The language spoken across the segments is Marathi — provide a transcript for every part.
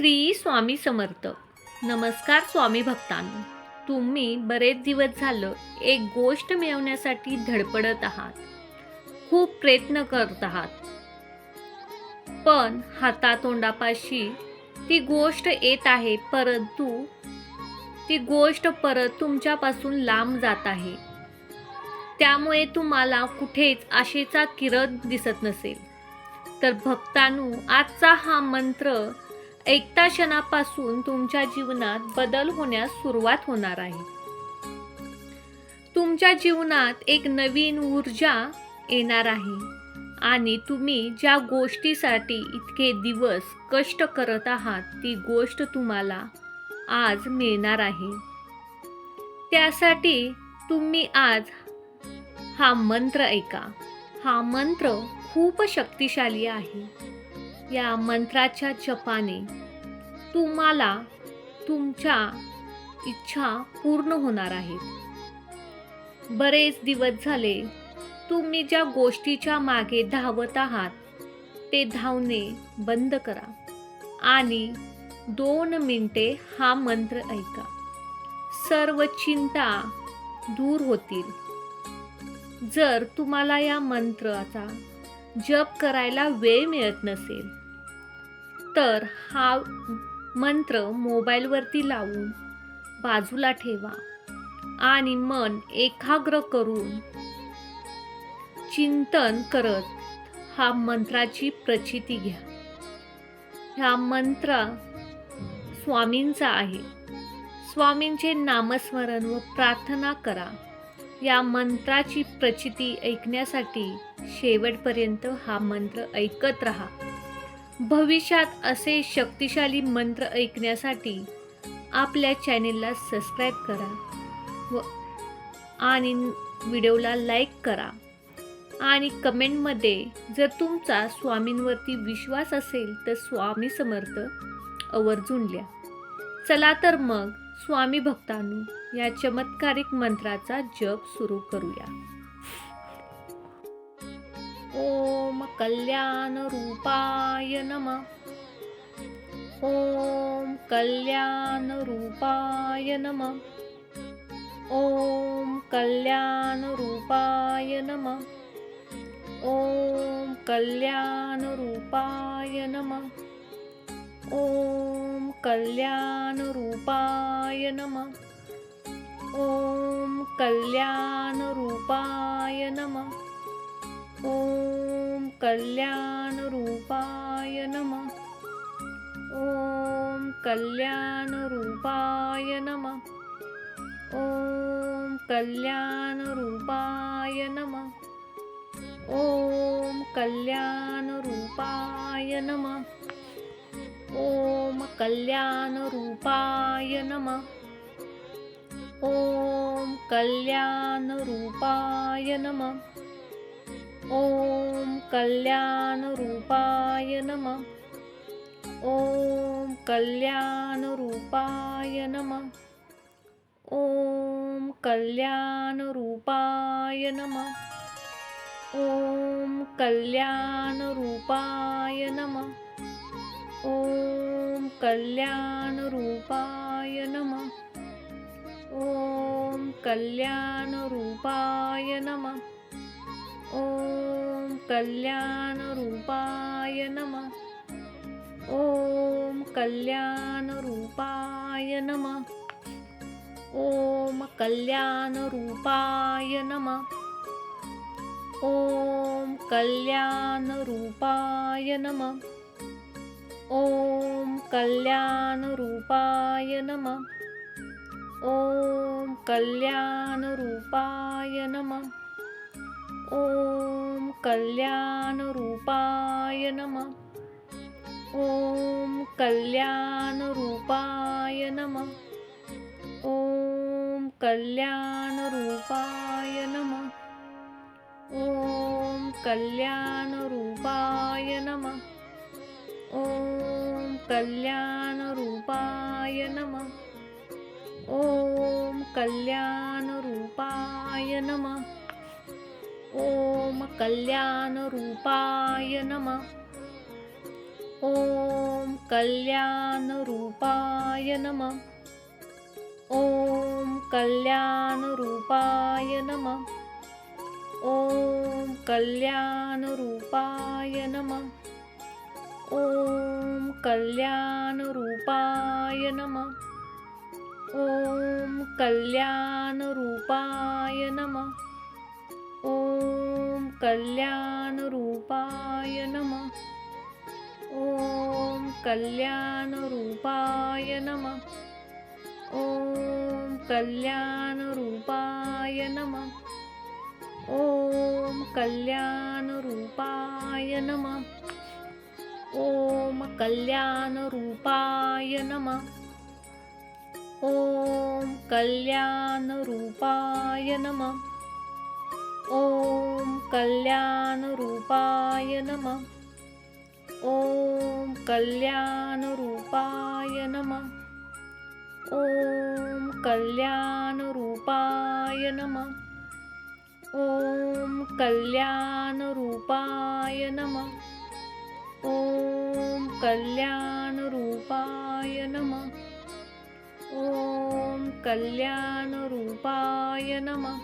श्री स्वामी समर्थ. नमस्कार स्वामी भक्तांनो. तुम्ही बरेच दिवस झालं एक गोष्ट मिळवण्यासाठी धडपडत आहात. खूप प्रयत्न करत आहात. पण हातातोंडापाशी ती गोष्ट येत आहे परंतु ती गोष्ट परत तुमच्यापासून लांब जात आहे. त्यामुळे तुम्हाला कुठेच आशेचा किरण दिसत नसेल. तर भक्तानू आजचा हा मंत्र एकता क्षणापासून तुमच्या जीवनात बदल होण्यास सुरुवात होणार आहे. तुमच्या जीवनात एक नवीन ऊर्जा येणार आहे आणि तुम्ही ज्या गोष्टीसाठी इतके दिवस कष्ट करत आहात ती गोष्ट तुम्हाला आज मिळणार आहे. त्यासाठी तुम्ही आज हा मंत्र ऐका. हा मंत्र खूप शक्तिशाली आहे. या मंत्राच्या जपाने तुम्हाला तुमच्या इच्छा पूर्ण होणार आहेत. बरेच दिवस झाले तुम्ही ज्या गोष्टीच्या मागे धावत आहात ते धावणे बंद करा आणि दोन मिनटे हा मंत्र ऐका. सर्व चिंता दूर होतील. जर तुम्हाला या मंत्राचा जप करायला वेळ मिळत नसेल तर हा मंत्र मोबाईलवरती लावून बाजूला ठेवा आणि मन एकाग्र करून चिंतन करत हा मंत्राची प्रचिती घ्या. हा मंत्र स्वामींचा आहे. स्वामींचे नामस्मरण व प्रार्थना करा. या मंत्राची प्रचिती ऐकण्यासाठी शेवटपर्यंत हा मंत्र ऐकत राहा. भविष्यात असे शक्तिशाली मंत्र ऐकण्यासाठी आपल्या चॅनेलला सबस्क्राईब करा व आणि व्हिडिओला लाईक करा. आणि कमेंटमध्ये जर तुमचा स्वामींवरती विश्वास असेल तर स्वामी समर्थ आवर्जून लिहा. चला तर मग स्वामी भक्तांनो या चमत्कारिक मंत्राचा जप सुरू करूया. ॐ कल्याणरूपाय नमः। ॐ कल्याणरूपाय नमः। ॐ कल्याणरूपाय नमः। ॐ कल्याणरूपाय नमः। ॐ कल्याणरूपाय नमः। ॐ कल्याणरूपाय नमः। ॐ कल्याणरूपाय नमः। ॐ कल्याणरूपाय नमः। ॐ कल्याणरूपाय नमः। ॐ कल्याणरूपाय नम। ॐ कल्याणरूपाय नम। ॐ कल्याणरूपाय नमः। ॐ कल्याणरूपाय नमः ॐ कल्याणरूपाय नमः ॐ कल्याणरूपाय नमः ॐ कल्याणरूपाय नमः ॐ कल्याणरूपाय नमः ॐ कल्याणरूपाय नमः ॐ कल्याणरूपाय नमः ॐ कल्याणरूपाय नमः ॐ कल्याणरूपाय नमः ॐ कल्याणरूपाय नमः ॐ कल्याणरूपाय नमः ॐ कल्याणरूपाय नमः ॐ कल्याणरूपाय नमः। ॐ कल्याणरूपाय नम। ॐ कल्याणरूपाय नम। ॐ कल्याणरूपाय नमः। ॐ कल्याणरूपाय नम। ॐ कल्याणरूपाय नमः। ओम कल्याण रूपाय नम। ॐ कल्याणरूपाय नमः। ॐ कल्याणरूपाय नमः। ॐ कल्याणरूपाय नमः। ॐ कल्याणरूपाय नमः। ॐ कल्याणरूपाय नमः। ॐ कल्याणरूपाय नमः। ॐ कल्याणरूपाय नमः। ॐ कल्याणरूपाय नमः। ॐ कल्याणरूपाय नमः। ॐ कल्याणरूपाय नमः। ॐ कल्याणरूपाय नमः। कल्याणरूपाय नमः। ॐ कल्याणरूपाय नमः। ॐ कल्याणरूपाय नमः। ॐ कल्याणरूपाय नमः। ॐ कल्याणरूपाय नमः। ॐ कल्याणरूपाय नमः।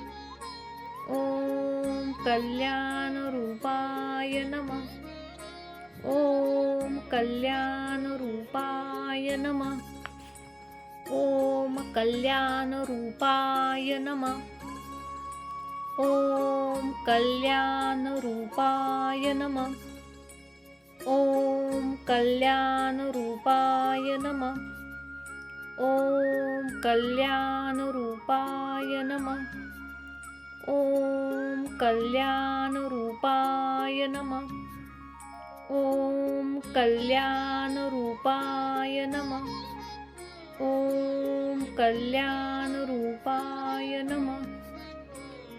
ॐ कल्याणरूपाय नमः। ॐ कल्याणरूपाय नमः। ॐ कल्याणरूपाय नमः। ॐ कल्याणरूपाय नमः। ॐ कल्याणरूपाय नमः। ॐ कल्याणरूपाय नमः। ഓം കല്യാണരൂപായ നമ. ഓം കല്യാണരൂപായ നമ. ഓം കല്യാണരൂപായ നമ.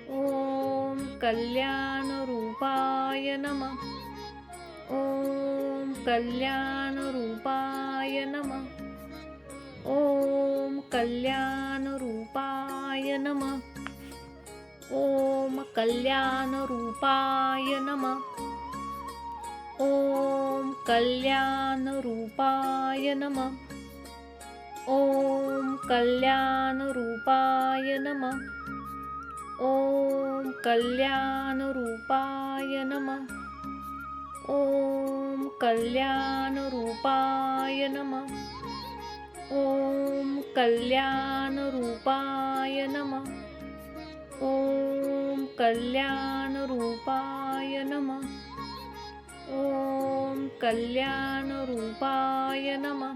ഓം കല്യാണരൂപായ നമ. ഓം കല്യാണരൂപായ നമ. ഓം കല്യാണരൂപായ നമ. ॐ कल्याणरूपाय नमः ॐ कल्याणरूपाय नमः ॐ कल्याणरूपाय नमः ॐ कल्याणरूपाय नमः ॐ कल्याणरूपाय नमः ॐ कल्याणरूपाय नमः ॐ कल्याणरूपाय नमः। ॐ कल्याणरूपाय नमः।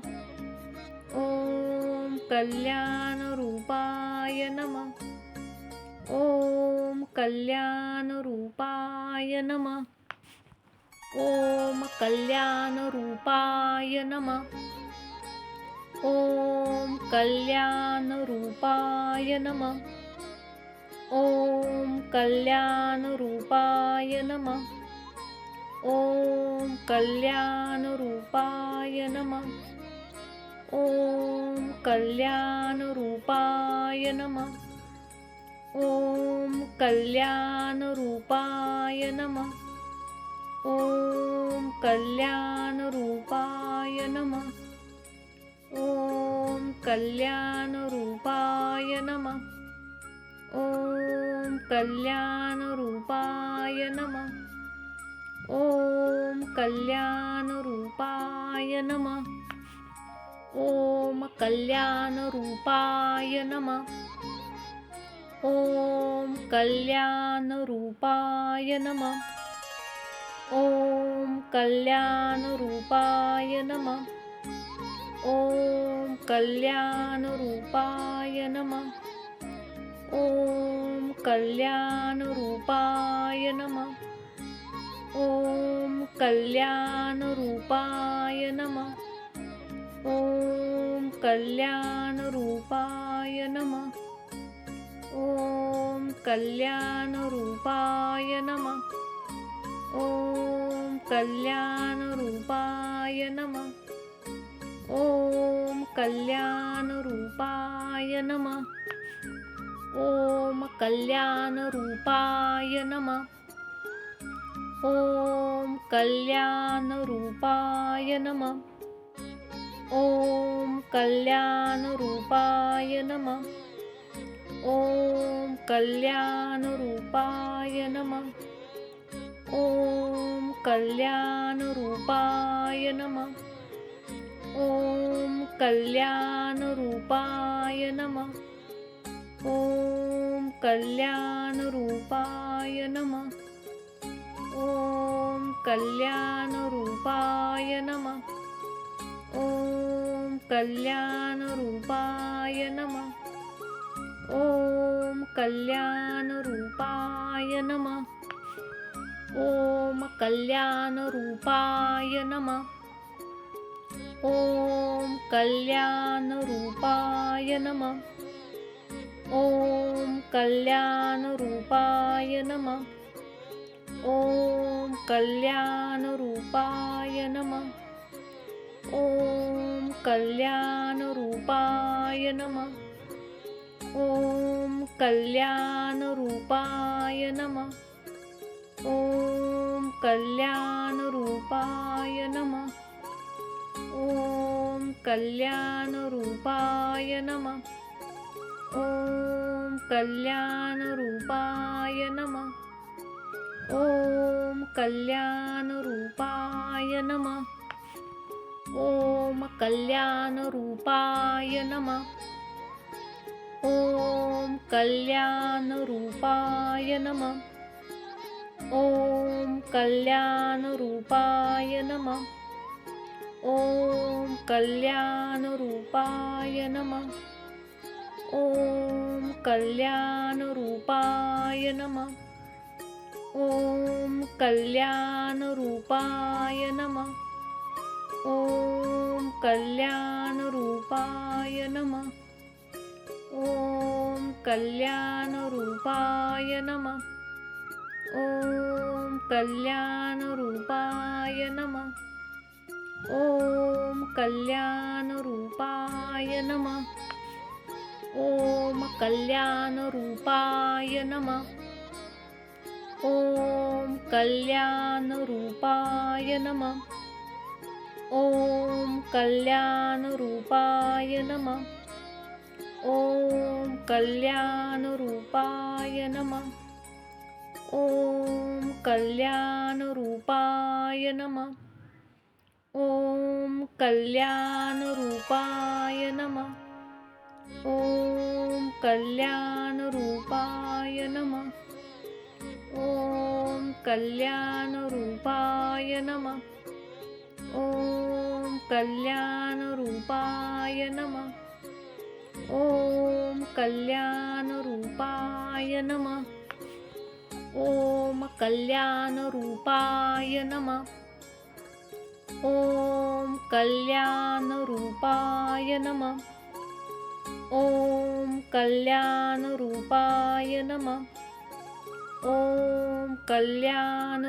ॐ कल्याणरूपाय नमः। ॐ कल्याणरूपाय नमः। ॐ कल्याणरूपाय नमः। ॐ कल्याणरूपाय नमः। ॐ कल्याणरूपाय नमः। ॐ कल्याणरूपाय नमः। ॐ कल्याणरूपाय नमः। ॐ कल्याणरूपाय नमः। ॐ कल्याणरूपाय नमः। ॐ कल्याणरूपाय नमः। कल्याणरूपाय नमः। ॐ कल्याणरूपाय नमः। ॐ कल्याणरूपाय नमः। ॐ कल्याणरूपाय नमः। ॐ कल्याणरूपाय नमः। ॐ कल्याणरूपाय नमः। ഓം കല്യാണരൂപായ നമ. ഓം കല്യാണരൂപായ നമ. ഓം കല്യാണരൂപായ നമ. ഓം കല്യാണരൂപായ നമ. ഓം കല്യാണരൂപായ നമ. ഓം കല്യാണരൂപായ നമ. ओम कल्याण रूपाय नम। ओम कल्याण रूपाय नम। ओम कल्याण रूपाय नम। ओम कल्याण रूपाय नम। ओम कल्याण रूपाय नम। ओम कल्याण रूपाय नम। ॐ कल्याणरूपाय नमः। ॐ कल्याणरूपाय नमः। ॐ कल्याणरूपाय नमः। ॐ कल्याणरूपाय नमः। ॐ कल्याणरूपाय नमः। ॐ कल्याणरूपाय नमः। ॐ कल्याणरूपाय नमः। ॐ कल्याणरूपाय नमः। ॐ कल्याणरूपाय नमः। ॐ कल्याणरूपाय नमः। ॐ कल्याणरूपाय नमः। ॐ कल्याणरूपाय नमः। ॐ कल्याणरूपाय नमः। ॐ कल्याणरूपाय नमः। ॐ कल्याणरूपाय नमः। ॐ कल्याणरूपाय नमः। ॐ कल्याणरूपाय नमः। ॐ कल्याणरूपाय नमः। ॐ कल्याणरूपाय नमः ॐ कल्याणरूपाय नमः ॐ कल्याणरूपाय नमः ॐ कल्याणरूपाय नमः ॐ कल्याणरूपाय नमः ॐ कल्याणरूपाय नमः ॐ कल्याणरूपाय नमः ॐ कल्याणरूपाय नमः ॐ कल्याणरूपाय नमः ॐ कल्याणरूपाय नमः ॐ कल्याणरूपाय नमः ॐ कल्याणरूपाय नमः ॐ कल्याणरूपाय नमः। ॐ कल्याणरूपाय नमः। ॐ कल्याणरूपाय नमः। ॐ कल्याणरूपाय नमः। ॐ कल्याणरूपाय नमः। ॐ कल्याणरूपाय नमः। ॐ कल्याणरूपाय नमः। ॐ कल्याण